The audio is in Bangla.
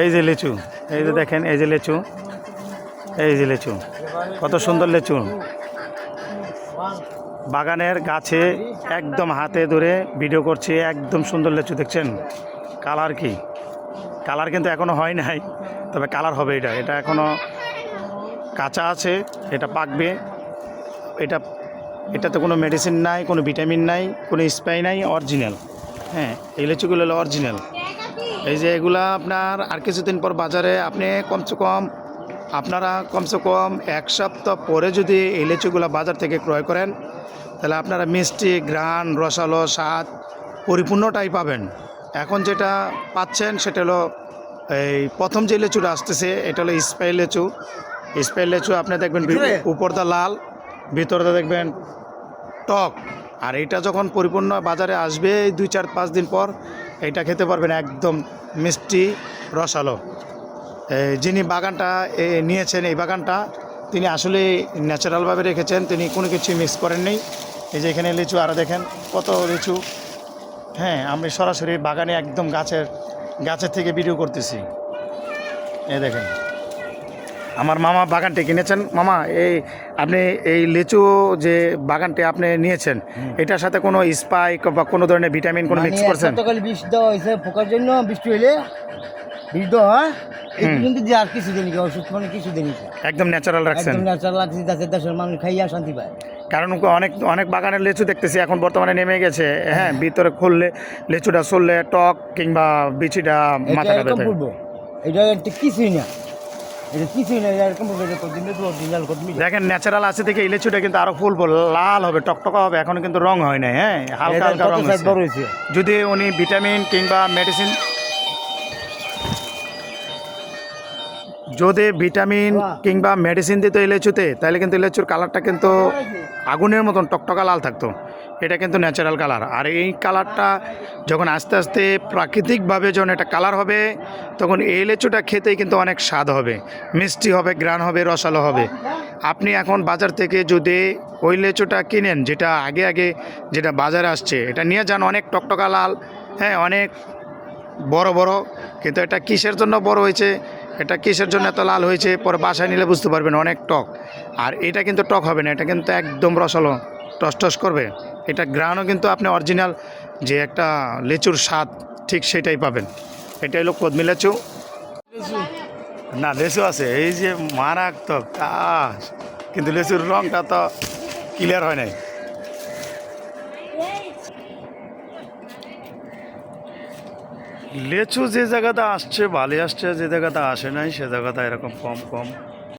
এই যে লিচু, এই যে দেখেন, এই যে লিচু, এই যে লিচু, কত সুন্দর লিচু। বাগানের গাছে একদম হাতে ধরে ভিডিও করছি, একদম সুন্দর লিচু, দেখছেন? কালার কি? কালার কিন্তু এখনও হয় নাই, তবে কালার হবে এটা। এটা এখনও কাঁচা আছে, এটা পাকবে। এটা, এটাতে কোনো মেডিসিন নাই, কোনো ভিটামিন নাই, কোনো স্প্রে নাই অরিজিনাল হ্যাঁ এই লিচুগুলো হলো অরিজিনাল এই যে এগুলা আপনার আর কিছুদিন পর বাজারে আপনি কমসে কম আপনারা কমসে কম এক সপ্তাহ পরে যদি এই লিচুগুলো বাজার থেকে ক্রয় করেন তাহলে আপনারা মিষ্টি ঘ্রাণ রসালো স্বাদ পরিপূর্ণটাই পাবেন। এখন যেটা পাচ্ছেন সেটা হলো এই প্রথম যে লিচুটা আসতেছে এটা হলো স্পাই লিচু। স্পাই লিচু আপনি দেখবেন উপরটা লাল ভিতরটা দেখবেন টক। আর এটা যখন পরিপূর্ণ বাজারে আসবে দুই চার পাঁচ দিন পর, এটা খেতে পারবেন একদম মিষ্টি রসালো। যিনি বাগানটা নিয়েছেন এই বাগানটা, তিনি আসলে ন্যাচারালভাবে রেখেছেন, তিনি কোনো কিছু মিক্স করেননি এই যে এখানে লিচু আরও দেখেন কত লিচু। হ্যাঁ আমি সরাসরি বাগানে একদম গাছের গাছের থেকে ভিডিও করতেছি। এ দেখেন। আমার মামা বাগানটি কিনেছেন। মামা এই আপনি এই লিচু যে বাগানটি আপনি নিয়েছেন এটার সাথে কোনো স্পাইক বা কোনো ধরনের ভিটামিন কোনো মিক্স মানে করছেন? সকালে বিষ দেওয়া হয়েছে পোকার জন্য বৃষ্টি হইলে বিষ দেওয়া হয়। পর্যন্ত দিয়ে আর কিছু দিন ওষুধ মানে কিছু দিন একদম ন্যাচারাল রাখছেন। একদম ন্যাচারাল লাগছে দেশের দেশের মানুষ খাইয়া শান্তি পায়। কারণ অনেক অনেক বাগানের লিচু দেখতেছি এখন বর্তমানে নেমে গেছে। হ্যাঁ ভিতরে খুললে লিচুটা চললে টক কিংবা বিচিটা মাথা এরকম এটা কিছুই না। দেখেন ন্যাচারাল আছে থেকে ইলেচুটা কিন্তু আরও ফুলবো লাল হবে টকটকা হবে এখন কিন্তু রং হয় নাই হ্যাঁ? হালকা হালকা রং যদি উনি ভিটামিন কিংবা মেডিসিন যদি ভিটামিন কিংবা মেডিসিন দিত এই লিচুতে তাহলে কিন্তু এই কালারটা কিন্তু আগুনের মতন টকটকা লাল থাকতো। এটা কিন্তু ন্যাচারাল কালার আর এই কালারটা যখন আস্তে আস্তে প্রাকৃতিকভাবে যখন এটা কালার হবে, তখন এই লিচুটা খেতেই কিন্তু অনেক স্বাদ হবে। মিষ্টি হবে গ্রান হবে, রসালো হবে। আপনি এখন বাজার থেকে যদি ওই লেচুটা কিনেন, যেটা আগে আগে যেটা বাজারে আসছে, এটা নিয়ে যান অনেক টকটকা লাল হ্যাঁ অনেক বড় বড়, কিন্তু এটা কিসের জন্য বড় হয়েছে? এটা কিসের জন্য এত লাল হয়েছে? পরে বাসায় নিলে বুঝতে পারবেন, অনেক টক। আর এটা কিন্তু টক হবে না, এটা কিন্তু একদম রসালো টস টস করবে। এটা গ্রানও কিন্তু আপনি অরিজিনাল যে একটা লিচুর স্বাদ, ঠিক সেটাই পাবেন। এটা হলো কদমি লেচু। না, লেচু আছে, এই যে মারাত্মক কিন্তু লেচুর রংটা তো ক্লিয়ার হয় নাই। লেচু যে জায়গাতে আসছে, বালি আসছে, যে জায়গাতে আসে নাই, সে জায়গাটা এরকম কম কম।